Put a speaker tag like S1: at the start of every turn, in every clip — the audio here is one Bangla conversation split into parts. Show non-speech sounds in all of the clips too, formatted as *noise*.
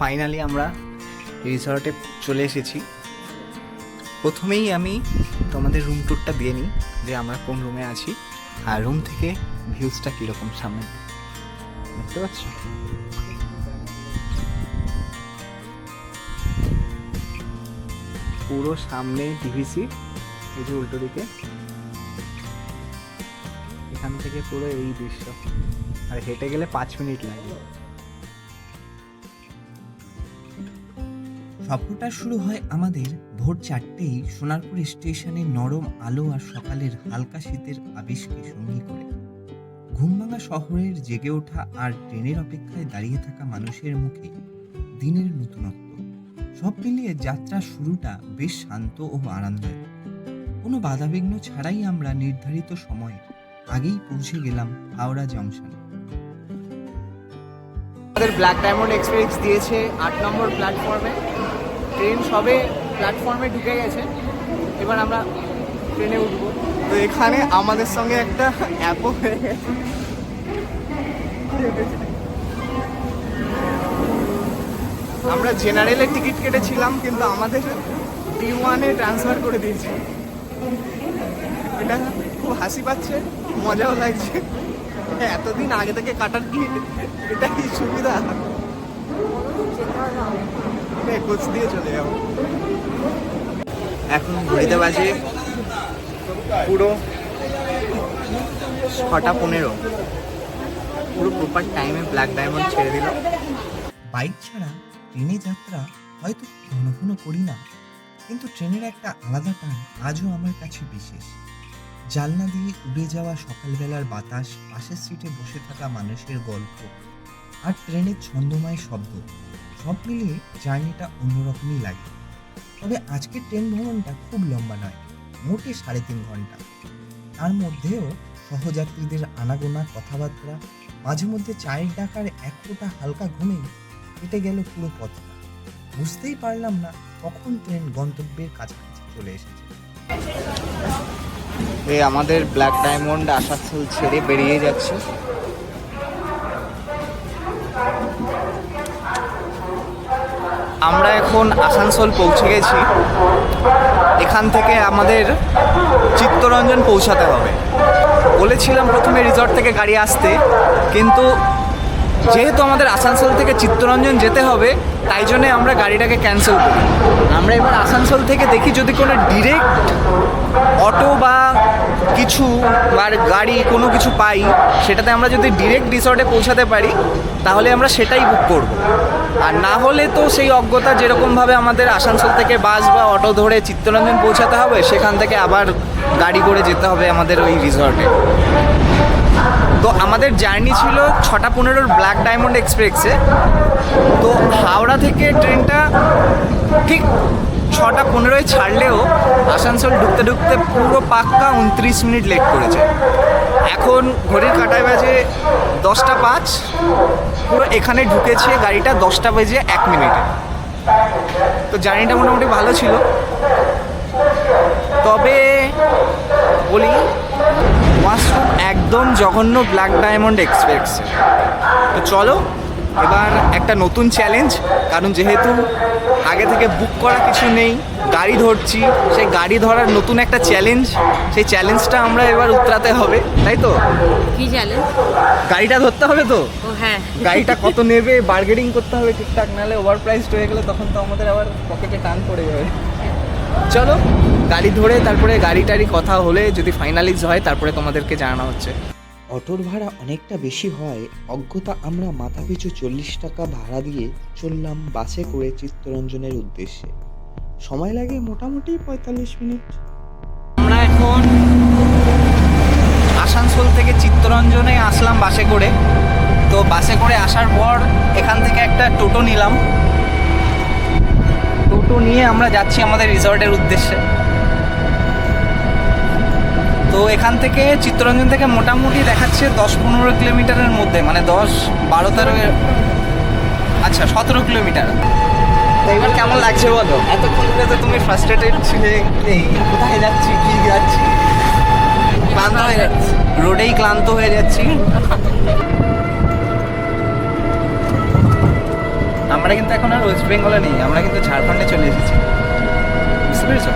S1: ফাইনালি আমরা রিসর্টে চলে এসেছি। প্রথমেই আমি তোমাদের রুম ট্যুরটা দিয়ে নিই, যে আমরা কোন রুমে আছি, আর রুম থেকে ভিউজটা কীরকম সামনে। দেখতে পাচ্ছ? পুরো সামনে ডিভিসি এই যে উল্টো দিকে। এখান থেকে পুরো এই দৃশ্য। আর হেঁটে গেলে পাঁচ মিনিট লাগে।
S2: সফরটা শুরু হয় আমাদের ভোর চারটেই সোনারপুর স্টেশনে নরম আলো আর সকালের হালকা শীতের আবেশকে সঙ্গী করে। ঘুমভাঙা শহরের জেগে ওঠা আর ট্রেনের অপেক্ষায় দাঁড়িয়ে থাকা মানুষের মুখে দিনের নতুনত্ব। সব মিলিয়ে যাত্রা শুরুটা বেশ শান্ত ও আরামদায়ক। কোনো বাধাবিঘ্ন ছাড়াই আমরা নির্ধারিত সময়ে আগেই পৌঁছে গেলাম হাওড়া জংশনে।
S1: আমাদের ব্ল্যাক ডায়মন্ড এক্সপ্রেস দিয়েছে আট নম্বর প্ল্যাটফর্মে ট্রেন সবে প্ল্যাটফর্মে ঢুকে গেছে। এবার আমরা ট্রেনে উঠবো। তো এখানে আমাদের সঙ্গে একটা অ্যাপও হয়ে গেছে। আমরা জেনারেলে টিকিট কেটেছিলাম, কিন্তু আমাদের টি ওয়ানে ট্রান্সফার করে দিয়েছে। এটা খুব হাসি পাচ্ছে, মজাও লাগছে। এতদিন আগে থেকে কাটার কি এটা কি সুবিধা। কোচ দিয়ে চলে যাব। এখন ঘড়িতে বাজে পুরো ছটা পনেরো। পুরো প্রপার টাইমে ব্ল্যাক ডায়মন্ড ছেড়ে দিল।
S2: বাইক ছাড়া ট্রেনে যাত্রা হয়তো ঘন ঘন করি না, কিন্তু ট্রেনের একটা আলাদা টান আজও আমার কাছে বিশেষ। জালনা দিয়ে উড়ে যাওয়া সকালবেলার বাতাস, পাশের সিটে বসে থাকা মানুষের গল্প আর ট্রেনের ছন্দময় শব্দ। সব মিলিয়ে জার্নিটা অন্যরকমই লাগে। তবে আজকের ট্রেন ভ্রমণটা খুব লম্বা নয়, মোটে সাড়ে তিন ঘণ্টা। তার মধ্যেও সহযাত্রীদের আনাগোনা, কথাবার্তা, মাঝে মধ্যে চায়ের ডাকার এক ফোঁটা হালকা ঘুমেই কেটে গেল পুরো পথটা। বুঝতেই পারলাম না কখন ট্রেন গন্তব্যের কাছাকাছি চলে এসেছে।
S1: আমাদের ব্ল্যাক ডায়মন্ড আসানসোল ছেড়ে বেরিয়ে যাচ্ছে। আমরা এখন আসানসোল পৌঁছে গেছি। এখান থেকে আমাদের চিত্তরঞ্জন পৌঁছাতে হবে। বলেছিলাম প্রথমে রিসর্ট থেকে গাড়ি আসতে, কিন্তু যেহেতু আমাদের আসানসোল থেকে চিত্তরঞ্জন যেতে হবে, তাই জন্যে আমরা গাড়িটাকে ক্যান্সেল করি। আমরা এবার আসানসোল থেকে দেখি যদি কোনো ডিরেক্ট অটো বা কিছু, বা গাড়ি কোনো কিছু পাই, সেটাতে আমরা যদি ডিরেক্ট রিসর্টে পৌঁছাতে পারি, তাহলে আমরা সেটাই বুক করব। আর না হলে তো সেই অজ্ঞতা যেরকমভাবে আমাদের আসানসোল থেকে বাস বা অটো ধরে চিত্তরঞ্জন পৌঁছাতে হবে, সেখান থেকে আবার গাড়ি করে যেতে হবে আমাদের ওই রিসর্টে তো আমাদের জার্নি ছিল ছটা পনেরোর ব্ল্যাক ডায়মন্ড এক্সপ্রেসে। তো হাওড়া থেকে ট্রেনটা ঠিক ছটা পনেরোয় ছাড়লেও আসানসোল ঢুকতে ঢুকতে পুরো পাক্কা উনত্রিশ মিনিট লেট করেছে। এখন ঘড়ির কাটায় বাজে দশটা পাঁচ। পুরো এখানে ঢুকেছে গাড়িটা দশটা বেজে এক মিনিটে। তো জার্নিটা মোটামুটি ভালো ছিল। তবে বলি একদম জঘন্য ব্ল্যাক ডায়মন্ড এক্সপ্রেস তো চলো এবার একটা নতুন চ্যালেঞ্জ কারণ যেহেতু আগে থেকে বুক করা কিছু নেই গাড়ি ধরছি সেই গাড়ি ধরার নতুন একটা চ্যালেঞ্জ সেই চ্যালেঞ্জটা আমরা এবার উতরাতে হবে তাই তো?
S3: কি চ্যালেঞ্জ
S1: গাড়িটা ধরতে হবে তো?
S3: হ্যাঁ।
S1: গাড়িটা কত *laughs* নেবে বার্গেনিং করতে হবে ঠিকঠাক নাহলে ওভার প্রাইসড হয়ে গেলে তখন তো আমাদের আবার পকেটে টান পড়ে যাবে। চলো গাড়ি ধরে তারপরে গাড়ি টাড়ি কথা হলে যদি ফাইনালিজ হয় তারপরে তোমাদেরকে জানানো হচ্ছে।
S2: অটোর ভাড়া অনেকটা বেশি হয় অজ্ঞতা আমরা মাথাপিছু চল্লিশ টাকা ভাড়া দিয়ে চললাম বাসে করে চিত্তরঞ্জনের উদ্দেশ্যে। সময় লাগে মোটামুটি পঁয়তাল্লিশ মিনিট।
S1: আমরা এখন আসানসোল থেকে চিত্তরঞ্জনে আসলাম বাসে করে। তো বাসে করে আসার পর এখান থেকে একটা টোটো নিলাম। টোটো নিয়ে আমরা যাচ্ছি আমাদের রিসর্টের উদ্দেশ্যে। তো এখান থেকে চিত্তরঞ্জন থেকে মোটামুটি দেখাচ্ছে দশ পনেরো কিলোমিটারের মধ্যে মানে দশ বারো তেরো আচ্ছা সতেরো কিলোমিটার। তো এবার কেমন লাগছে বলো? এতক্ষণ তো তুমি ফ্রাস্ট্রেটেড ছিলে কোথায় যাচ্ছি, কি যাচ্ছি? ক্লান্ত হয়ে যাচ্ছি। রোডেই ক্লান্ত হয়ে যাচ্ছি। আমরা কিন্তু এখন আর ওয়েস্ট বেঙ্গলে নেই আমরা কিন্তু ঝাড়খণ্ডে চলে এসেছি। বুঝতে পেরেছ?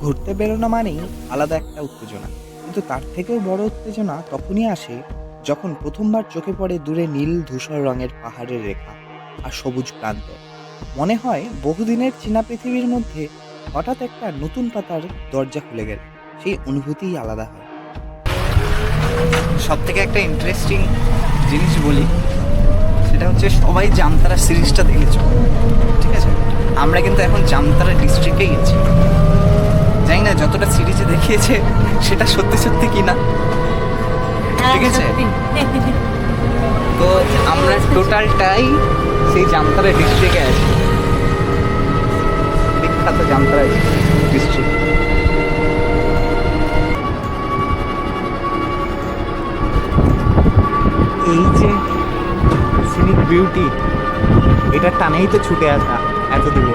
S1: ঘুরতে বেরোনো মানেই আলাদা একটা উত্তেজনা। কিন্তু তার থেকেও বড় উত্তেজনা তখনই আসে যখন প্রথমবার চোখে পড়ে দূরে নীল ধূসর রঙের পাহাড়ের রেখা আর সবুজ প্রান্ত। মনে হয় বহুদিনের চীনা পৃথিবীর মধ্যে হঠাৎ একটা নতুন পাতার দরজা খুলে গেল। সেই অনুভূতিই আলাদা হয়। সব থেকে একটা ইন্টারেস্টিং জিনিস বলি সেটা হচ্ছে সবাই জামতারা সিরিজটা দেখেছ ঠিক আছে? আমরা কিন্তু এখন জামতারা ডিস্ট্রিক্টে গেছি। জানি না যতটা সিরিজে দেখিয়েছে সেটা সত্যি সত্যি কি না ঠিক আছে? তো আমরা টোটালটাই সেই জামতারা ডিস্ট্রিক্টে আছি। বিখ্যাত জামতারা ডিস্ট্রিক্ট এই যে সিনিক বিউটি এটা টানেই তো ছুটে আসা এত দূরে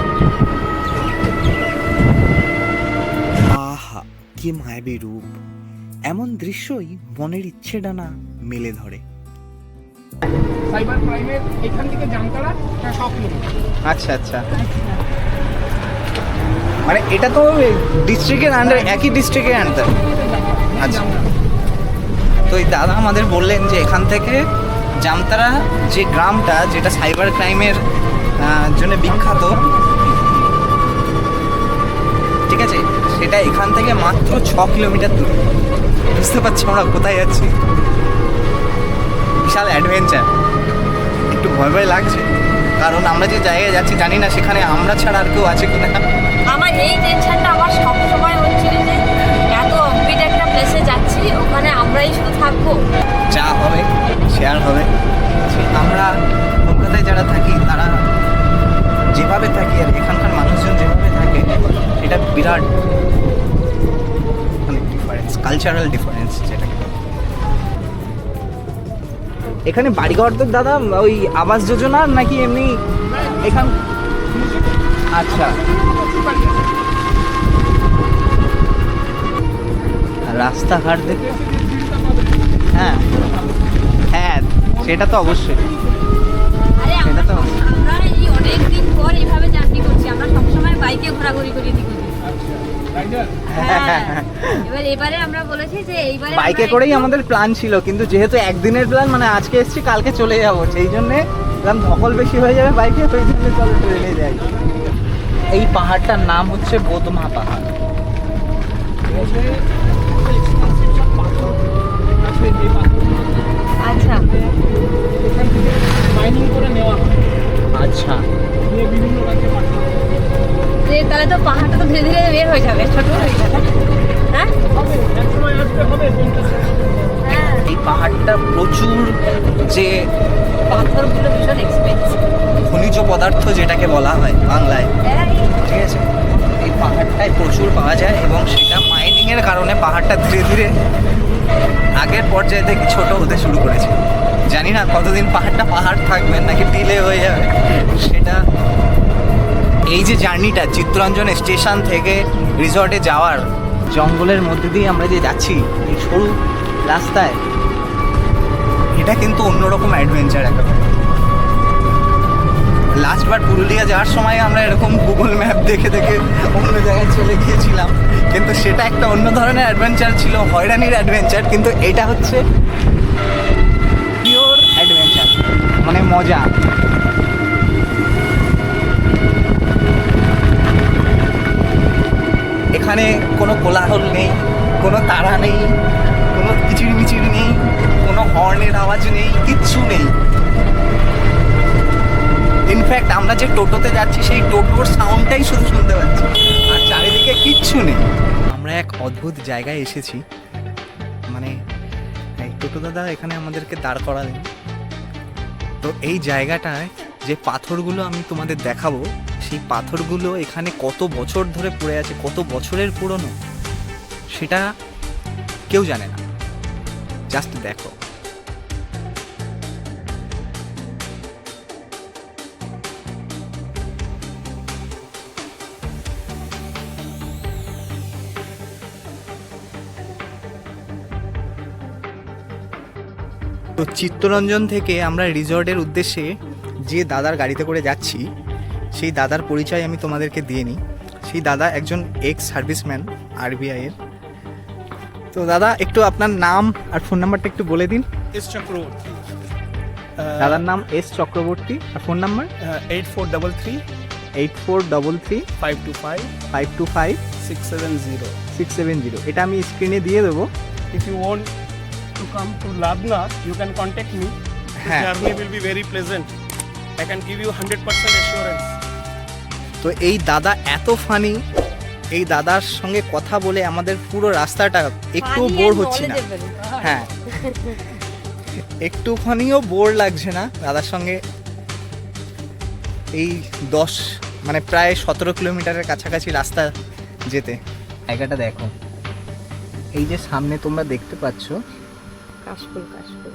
S1: আহা কি মায়াবী রূপ। এমন দৃশ্যই মনের ইচ্ছে ডানা মেলে ধরে।
S3: সাইবার ক্রাইমের এখান থেকে প্রায়
S1: আচ্ছা আচ্ছা। মানে এটা তো ডিস্ট্রিক্টের আন্ডার একই ডিস্ট্রিক্টের আন্ডার আচ্ছা। তো এই দাদা আমাদের বললেন যে এখান থেকে জামতারা যে গ্রামটা, যেটা সাইবার ক্রাইমের জন্য বিখ্যাত, ঠিক আছে? সেটা এখান থেকে মাত্র ছ কিলোমিটার দূরে। বুঝতে পারছি আমরা কোথায় যাচ্ছি? বিশাল অ্যাডভেঞ্চার একটু ভয় ভয় লাগছে। কারণ আমরা যে জায়গায় যাচ্ছি, জানি না সেখানে আমরা ছাড়া আর কেউ আছে কিনা
S4: আমার এই টেনশনটা আমার সব প্লেসে যাচ্ছি ওখানে আমরাই শুধু থাকব।
S1: যা হবে শেয়ার হবে। আমরা কলকাতায় যারা থাকি তারা যেভাবে থাকি আর এখানকার মানুষজন যেভাবে থাকে এটা বিরাট অনেক ডিফারেন্স কালচারাল ডিফারেন্স যেটাকে বলে। এখানে বাড়িঘর তো দাদা ওই আবাস যোজনা নাকি এমনি এখান আচ্ছা। রাস্তাঘাট দেখে হ্যাঁ। হ্যাঁ সেটা তো অবশ্যই। সেটা তো-
S4: পর জার্নি করছি। আমরা সবসময় বাইকে ঘোরাঘুরি করি এদিক ওদিক। হ্যাঁ। এবার এবারে আমরা বলেছি যে এইবারে
S1: বাইকে করেই আমাদের প্ল্যান ছিল কিন্তু যেহেতু একদিনের প্ল্যান মানে আজকে এসেছি কালকে চলে যাব। সেই জন্যে ধকল বেশি হয়ে যাবে বাইকে ওই জন্য চলো ট্রেনে যাই। এই পাহাড়টার নাম হচ্ছে বোদমা পাহাড়।
S4: আচ্ছা
S3: এখান থেকে মাইনিং করে নেওয়া হয়
S1: আচ্ছা।
S3: নিয়ে বিভিন্ন রাজ্যে পাঠানো হয়।
S4: যে তাহলে তো পাহাড়টা তো ধীরে ধীরে বের হয়ে যাবে ছোট হয়ে যাবে। হ্যাঁ?
S3: হবে এক সময় আসতে হবে
S4: হ্যাঁ।
S1: এই পাহাড়টা প্রচুর যে
S4: পাথরগুলো ভীষণ এক্সপেন্সিভ
S1: খনিজ পদার্থ যেটাকে বলা হয় বাংলায় ঠিক আছে? এই পাহাড়টায় প্রচুর পাওয়া যায় এবং সেটা মাইনিংয়ের কারণে পাহাড়টা ধীরে ধীরে আগের পর্যায়ে থেকে ছোট হতে শুরু করেছে। জানি না কতদিন পাহাড়টা পাহাড় থাকবে নাকি ডিলে হয়ে যাবে। সেটা এই যে জার্নিটা, চিত্তরঞ্জন স্টেশন থেকে রিসর্টে যাওয়ার জঙ্গলের মধ্যে দিয়ে আমরা যে যাচ্ছি, এই সরু রাস্তায়, এটা কিন্তু অন্যরকম অ্যাডভেঞ্চার একেবারে লাস্টবার পুরুলিয়া যাওয়ার সময় আমরা এরকম গুগল ম্যাপ দেখে দেখে অন্য জায়গায় চলে গিয়েছিলাম। কিন্তু সেটা একটা অন্য ধরনের অ্যাডভেঞ্চার ছিল, হয়রানির অ্যাডভেঞ্চার কিন্তু এটা হচ্ছে পিওর অ্যাডভেঞ্চার মানে মজা। এখানে কোনো কোলাহল নেই, কোনো তারা নেই, কোনো কিচির মিচির নেই, কোনো হর্নের আওয়াজ নেই, কিচ্ছু নেই। ইনফ্যাক্ট আমরা যে টোটোতে যাচ্ছি, সেই টোটোর সাউন্ডটাই শুধু শুনতে পাচ্ছি। কিচ্ছু নেই। আমরা এক অদ্ভুত জায়গায় এসেছি। মানে টোটো দাদা এখানে আমাদেরকে দাঁড় করালেন। তো এই জায়গাটায় যে পাথরগুলো আমি তোমাদের দেখাবো, সেই পাথরগুলো এখানে কত বছর ধরে পড়ে আছে, কত বছরের পুরনো, সেটা কেউ জানে না। জাস্ট দেখো। তো চিত্তরঞ্জন থেকে আমরা রিসর্টের উদ্দেশ্যে যে দাদার গাড়িতে করে যাচ্ছি সেই দাদার পরিচয় আমি তোমাদেরকে দিয়ে নিই। সেই দাদা একজন এক্স সার্ভিসম্যান আরবিআইয়ের তো দাদা একটু আপনার নাম আর ফোন নাম্বারটা একটু বলে দিন।
S5: এস চক্রবর্তী।
S1: দাদার নাম এস চক্রবর্তী আর phone number
S5: eight four double three
S1: eight four double three
S5: five two five
S1: five two five
S5: six seven zero
S1: six seven zero এটা আমি স্ক্রিনে দিয়ে দেবো।
S5: If you want to come to Ladna you can contact me
S1: হ্যাঁ।
S5: Will be very pleasant I can give you hundred percent assurance
S1: তো এই দাদা এত ফানি এই দাদার সঙ্গে কথা বলে আমাদের পুরো রাস্তাটা একটু
S4: Funny
S1: বোর
S4: and
S1: হচ্ছি না।
S4: knowledgeable.
S1: হ্যাঁ। *laughs* একটুখানিও বোর লাগছে না দাদার সঙ্গে। এই দশ মানে প্রায় সতেরো কিলোমিটারের কাছাকাছি রাস্তা যেতে। জায়গাটা দেখো। এই যে সামনে তোমরা দেখতে পাচ্ছ
S4: কাশফুল কাশফুল।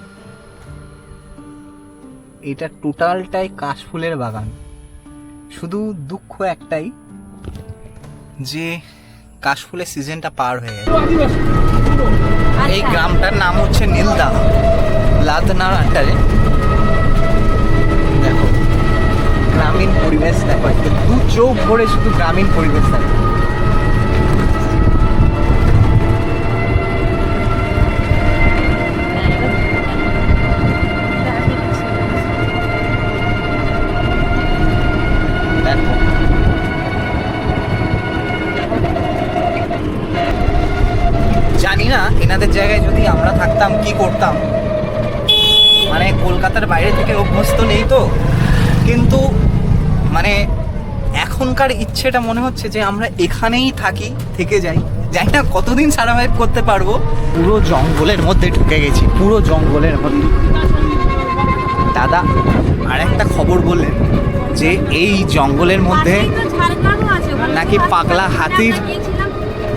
S1: এটা টোটালটাই কাশফুলের বাগান। শুধু দুঃখ একটাই যে কাশফুলের সিজনটা পার হয়ে গেছে। এই
S4: আচ্ছা।
S1: গ্রামটার নাম হচ্ছে নীলদা লাদনার আন্ডারে দেখো গ্রামীণ পরিবেশ দেখো একটু দু চোখ ভরে শুধু গ্রামীণ পরিবেশ দেখো
S4: হ্যাঁ,
S1: দেখো জানি না এনাদের জায়গায় যদি আমরা থাকতাম কি করতাম? মানে কলকাতার বাইরে থেকে অভ্যস্ত নেই তো। কিন্তু মানে এখনকার ইচ্ছেটা মনে হচ্ছে যে আমরা এখানেই থাকি থেকে যাই। জানি না কতদিন সার্ভাইভ করতে পারব। পুরো জঙ্গলের মধ্যে ঢুকে গেছি পুরো জঙ্গলের মধ্যে। দাদা আর একটা খবর বললেন যে এই জঙ্গলের মধ্যে নাকি পাগলা হাতির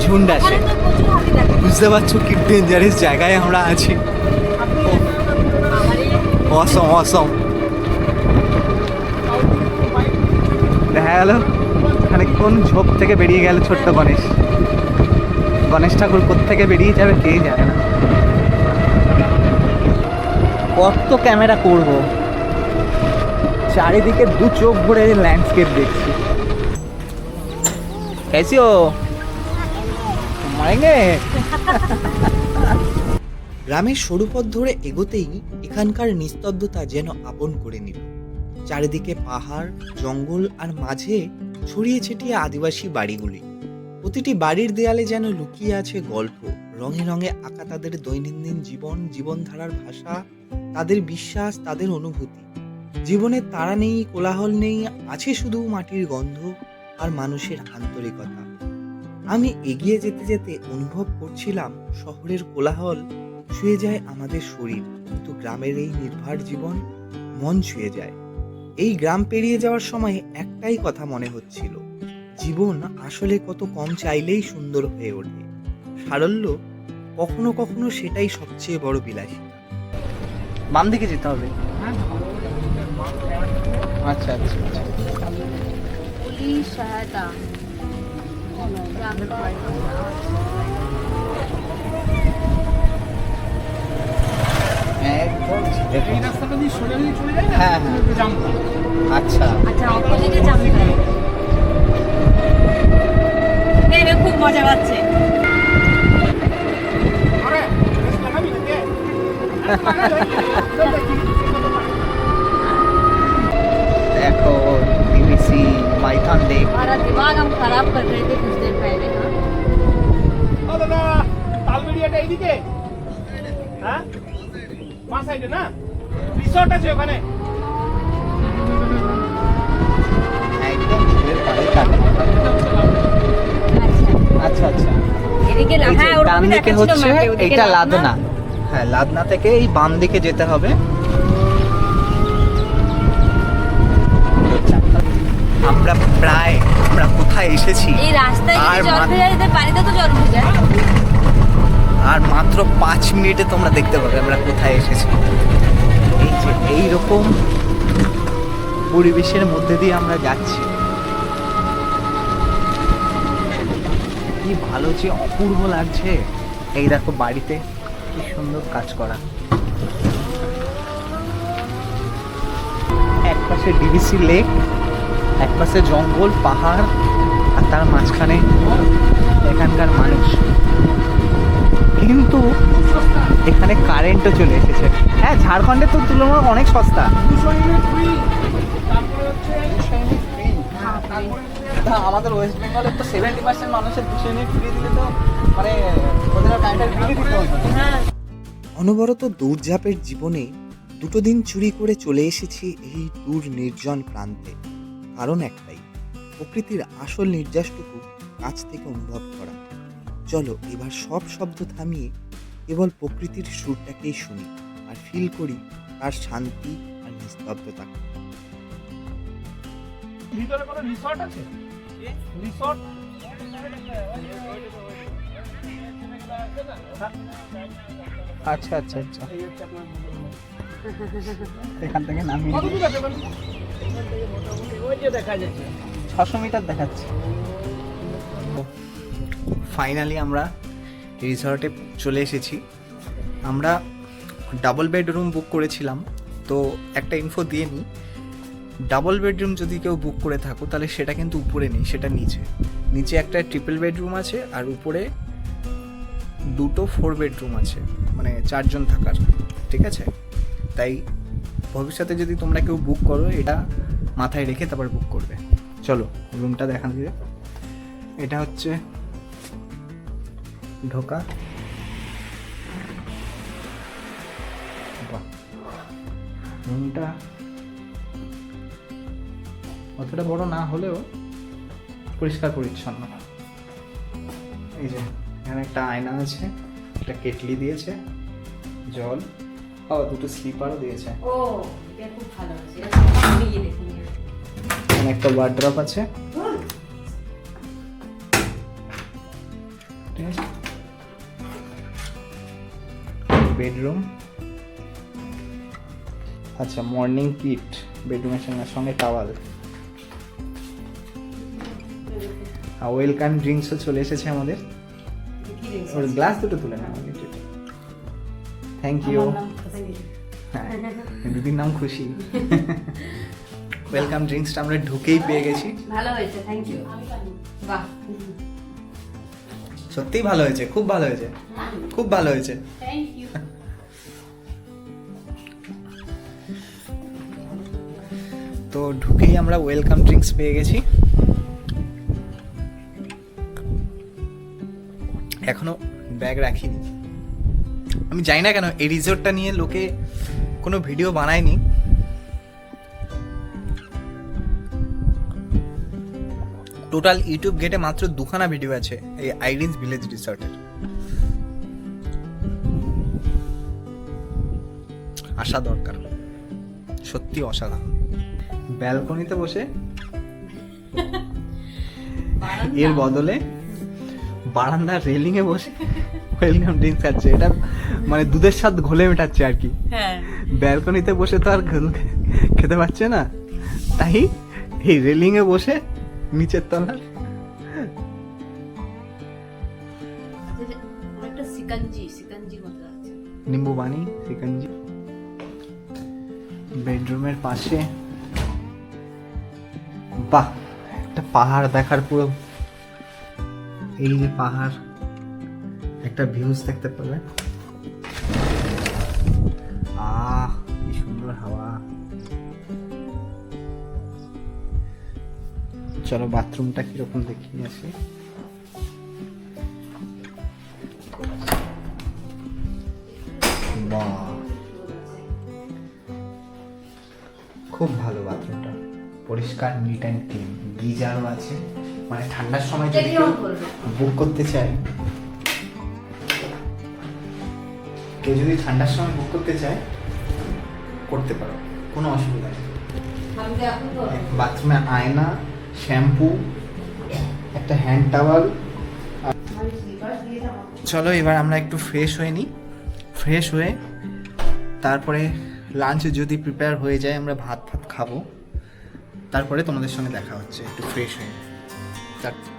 S1: ঝুন্ড আছে বুঝতে পারছো কি ডেঞ্জারাস জায়গায় আমরা আছি
S4: আমার এই
S1: অসম অসম দেখা গেল খানিকক্ষণ ঝোপ থেকে বেরিয়ে গেল ছোট্ট গণেশ গণেশ ঠাকুর থেকে বেরিয়ে যাবে কে জানে না কত ক্যামেরা করব চারিদিকে দু চোখ ভরে ল্যান্ডস্কেপ দেখছি कैसी हो মারেঙ্গে
S2: গ্রামের সরু পথ ধরে এগোতেই এখানকার নিস্তব্ধতা যেন আপন করে নিল। চারিদিকে পাহাড়, জঙ্গল আর মাঝে ছড়িয়ে ছিটিয়ে আদিবাসী বাড়িগুলি। প্রতিটি বাড়ির দেয়ালে যেন লুকিয়ে আছে গল্প, রঙে রঙে আঁকা তাদের দৈনন্দিন জীবন, জীবনধারার ভাষা, তাদের বিশ্বাস, তাদের অনুভূতি। জীবনে তারা নেই, কোলাহল নেই, আছে শুধু মাটির গন্ধ আর মানুষের আন্তরিকতা। আমি এগিয়ে যেতে যেতে অনুভব করছিলাম শহরের কোলাহল ছুঁয়ে যায় আমাদের শরীর, কিন্তু গ্রামের এই নির্ভার জীবন মন ছুঁয়ে যায়। এই গ্রাম পেরিয়ে যাওয়ার সময় একটাই কথা মনে হচ্ছিল, জীবন আসলে কত কম চাইলেই সুন্দর হয়ে ওঠে। সারল্য কখনো কখনো সেটাই সবচেয়ে বড় বিলাসিতা।
S1: বাম দিকে যেতে হবে? আচ্ছা আচ্ছা আচ্ছা। হ্যাঁ, হ্যাঁ।
S3: জামতলা
S1: আচ্ছা।
S4: আচ্ছা অপোজিটে জানতে ভেবে খুব মজা পাচ্ছে।
S3: আরে রেস লাগাবি নাকি? রেস লাগাবি? চল দেখি।
S1: দেখো ডিবিসি মাইথন লেক
S4: हमारा दिमाग हम खराब कर रहे थे कुछ देर पहले हाँ
S3: ও দাদা তালবেড়িয়াটা এইদিকে হ্যাঁ মা সাইডে না রিসর্ট আছে ওখানে
S1: একদম ঝিলের পাড়ে থাকে।
S4: अच्छा
S1: আচ্ছা আচ্ছা
S4: এদিকে
S1: এই যে
S4: হ্যাঁ ওরকমই
S1: ডান দিকে
S4: দেখাচ্ছিল
S1: হচ্ছে
S4: map এ, ওদিকে
S1: এইটা
S4: লাদনা।
S1: লাদনা হ্যাঁ লাদনা থেকে এই বাম দিকে যেতে হবে আমরা প্রায় আমরা কোথায় এসেছি?
S4: এই রাস্তায়
S1: আর
S4: বাড়িতে তো জল
S1: মাত্র পাঁচ মিনিটে তোমরা দেখতে পাবে আমরা কোথায় এসেছি। এই যে এইরকম পরিবেশের মধ্যে দিয়ে আমরা যাচ্ছি। কি ভালো যে অপূর্ব লাগছে। এই দেখো বাড়িতে কি সুন্দর কাজ করা। এক পাশে ডিবিসি লেক এক পাশে জঙ্গল পাহাড় আর তার মাঝখানে এখানকার মানুষ। কিন্তু এখানে কারেন্টও চলে এসেছে। হ্যাঁ ঝাড়খণ্ডের তো তুলনায় অনেক সস্তা। আমাদের ওয়েস্ট বেঙ্গলের তো সেভেন্টি পার্সেন্ট মানুষের দুশো ইউনিট ফ্রি দিলে তো মানে ওদের কারেন্টের বিলই দিতে হতো
S2: অনবরত দৌড়ঝাঁপের জীবনে দুটো দিন চুরি করে চলে এসেছি এই দূর নির্জন প্রান্তে। কারণ একটাই প্রকৃতির আসল নির্যাসটুকু কাছ থেকে অনুভব করা। চলো এবার সব শব্দ থামিয়ে কেবল প্রকৃতির সুরটাকেই শুনি আর ফিল করি তার শান্তি আর নিস্তব্ধতা।
S3: ভিতরে কোনো রিসর্ট আছে? রিসর্ট
S1: আচ্ছা আচ্ছা আচ্ছা। এখান থেকে নামিয়ে ছশো মিটার দেখাচ্ছে। ফাইনালি আমরা রিসর্টে চলে এসেছি। আমরা ডাবল বেডরুম বুক করেছিলাম, তো একটা ইনফো দিয়ে নিই। ডাবল বেডরুম যদি কেউ বুক করে থাকো, তাহলে সেটা কিন্তু উপরে নেই, সেটা নিচে। নিচে একটা ট্রিপল বেডরুম আছে, আর উপরে দুটো ফোর বেডরুম আছে মানে চারজন থাকার, ঠিক আছে? তাই ভবিষ্যতে যদি তোমরা কেউ বুক করো, এটা মাথায় রেখে তারপর বুক করবে। চলো রুমটা দেখান দিয়ে এটা হচ্ছে ঢোকা। রুমটা অতটা বড় না হলেও পরিষ্কার পরিচ্ছন্ন। এই যে, এখানে একটা আয়না আছে, একটা কেটলি দিয়েছে, জল। ও দুটো স্লিপারও দিয়েছে।
S4: ও এটা খুব ভালো আছে আমি গিয়ে দেখি
S1: একটা ওয়ার্ড্রপ আছে। বেডরুম। আচ্ছা মর্নিং কিট বেডরুমের সঙ্গে সঙ্গে টাওয়াল আর ওয়েলকাম ড্রিঙ্কসও চলে এসেছে আমাদের। ওর গ্লাস দুটো তুলে না থ্যাংক ইউ দিদির নাম খুশি। ওয়েলকাম ড্রিঙ্কসটা আমরা ঢুকেই পেয়ে গেছি।
S4: ভালো হয়েছে থ্যাংক ইউ বাহ।
S1: সত্যিই ভালো হয়েছে খুব ভালো হয়েছে। খুব ভালো হয়েছে।
S4: থ্যাংক ইউ
S1: তো ঢুকেই আমরা ওয়েলকাম ড্রিঙ্কস পেয়ে গেছি। এখনও ব্যাগ রাখিনি। আমি জানি না কেন এই রিসোর্টটা নিয়ে লোকে কোনো ভিডিও বানায়নি টোটাল ইউটিউব গেটে মাত্র দুখানা ভিডিও আছে এই আইরিন্স ভিলেজ রিসর্টের আসা দরকার সত্যি অসাধারণ। ব্যালকনিতে বসে এর বদলে বারান্দার রেলিং এ বসে ওয়েলকাম ড্রিঙ্ক খাচ্ছে। এটা মানে দুধের স্বাদ ঘোলে মেটাচ্ছে আর কি।
S4: হ্যাঁ।
S1: ব্যালকনিতে বসে তো আর খেতে পারছে না। তাই এই রেলিং এ বসে নিচের তলার নিম্বু পানি সিকাঞ্জি। বেডরুমের পাশে। বাহ একটা পাহাড় দেখার পুরো এই যে পাহাড় একটা ভিউজ দেখতে পাবে চলো বাথরুমটা কীরকম দেখিয়ে আসি। খুব ভালো বাথরুমটা। পরিষ্কার নিট অ্যান্ড ক্লিন গিজারও আছে। মানে ঠান্ডার সময় যদি। বুক করতে চায় কেউ যদি ঠান্ডার সময় বুক করতে চায় করতে পারো। কোনো অসুবিধা নেই। বাথরুমে আয়না শ্যাম্পু, একটা হ্যান্ড টাওয়াল চলো এবার আমরা একটু ফ্রেশ হয়ে নিই ফ্রেশ হয়ে তারপরে লাঞ্চ যদি প্রিপেয়ার হয়ে যায়, আমরা ভাত ভাত খাব। তারপরে তোমাদের সঙ্গে দেখা হচ্ছে, একটু ফ্রেশ হয়ে।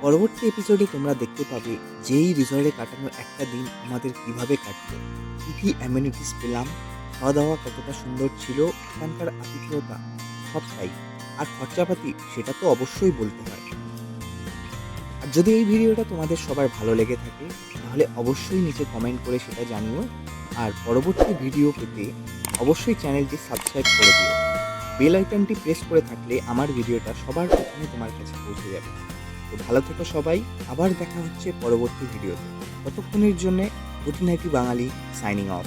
S2: পরবর্তী এপিসোডে তোমরা দেখতে পাবে যেই রিসর্টে কাটানো একটা দিন আমাদের কীভাবে কাটলো, কী কী অ্যামিনিটিস পেলাম খাওয়া দাওয়া কতটা সুন্দর ছিল, এখানকার আতিথেয়তা,
S1: সবটাই। আর খরচাপাতি সেটা তো অবশ্যই বলতে হয়। আর যদি এই ভিডিওটা তোমাদের সবার ভালো লেগে থাকে, তাহলে অবশ্যই নিচে কমেন্ট করে সেটা জানিও। আর পরবর্তী ভিডিও পেতে অবশ্যই চ্যানেলটি সাবস্ক্রাইব করে দিও। বেল আইকনটি প্রেস করে থাকলে আমার ভিডিওটা সবার প্রথমে তোমার কাছে পৌঁছে যাবে। তো ভালো থেকো সবাই, আবার দেখা হচ্ছে পরবর্তী ভিডিওতে। ততক্ষণের জন্যে, good nighty Bengali signing off